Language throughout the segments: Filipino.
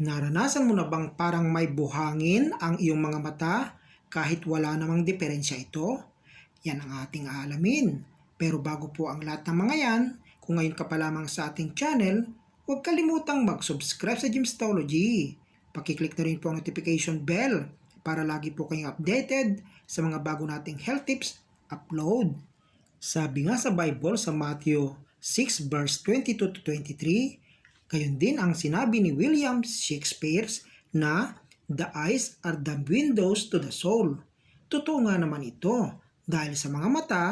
Naranasan mo na bang parang may buhangin ang iyong mga mata kahit wala namang diferensya ito? Yan ang ating aalamin. Pero bago po ang lahat ng mga yan, kung ngayon ka pa lamang sa ating channel, huwag kalimutang mag-subscribe sa Gymstology. Pakiclick na rin po ang notification bell para lagi po kayong updated sa mga bago nating health tips upload. Sabi nga sa Bible sa Matthew 6 verse 22 to 23, gayon din ang sinabi ni William Shakespeare na the eyes are the windows to the soul. Totoo nga naman ito dahil sa mga mata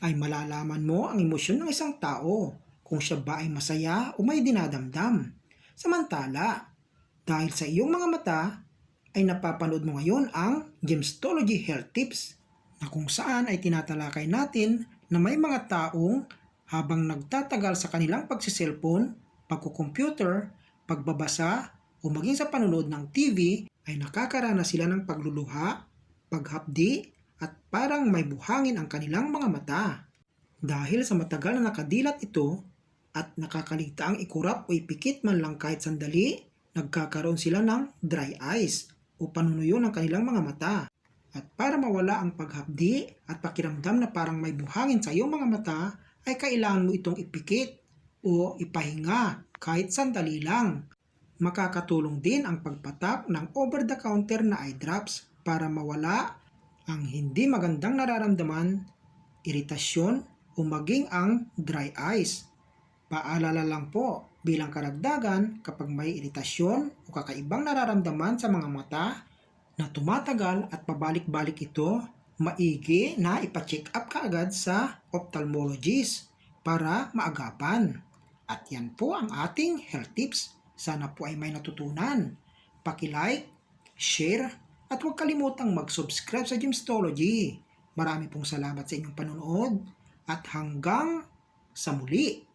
ay malalaman mo ang emosyon ng isang tao kung siya ba ay masaya o may dinadamdam. Samantala, dahil sa iyong mga mata ay napapanood mo ngayon ang Gemstology Health Tips na kung saan ay tinatalakay natin na may mga taong habang nagtatagal sa kanilang pagsiselfon, pagkukomputer, pagbabasa o maging sa panonood ng TV ay nakakaranas sila ng pagluluha, paghapdi at parang may buhangin ang kanilang mga mata. Dahil sa matagal na nakadilat ito at nakakaligtaang ikurap o ipikit man lang kahit sandali, nagkakaroon sila ng dry eyes o panunuyo ng kanilang mga mata. At para mawala ang paghapdi at pakiramdam na parang may buhangin sa iyong mga mata, ay kailangan mo itong ipikit o ipahinga kahit sandali lang. Makakatulong din ang pagpatak ng over-the-counter na eye drops para mawala ang hindi magandang nararamdaman, iritasyon o maging ang dry eyes. Paalala lang po, bilang karagdagan kapag may iritasyon o kakaibang nararamdaman sa mga mata na tumatagal at pabalik-balik ito, maigi na ipacheck up kaagad sa ophthalmologist para maagapan. At yan po ang ating health tips. Sana po ay may natutunan. Paki-like, share, at huwag kalimutang mag-subscribe sa Gymstology. Marami pong salamat sa inyong panonood at hanggang sa muli.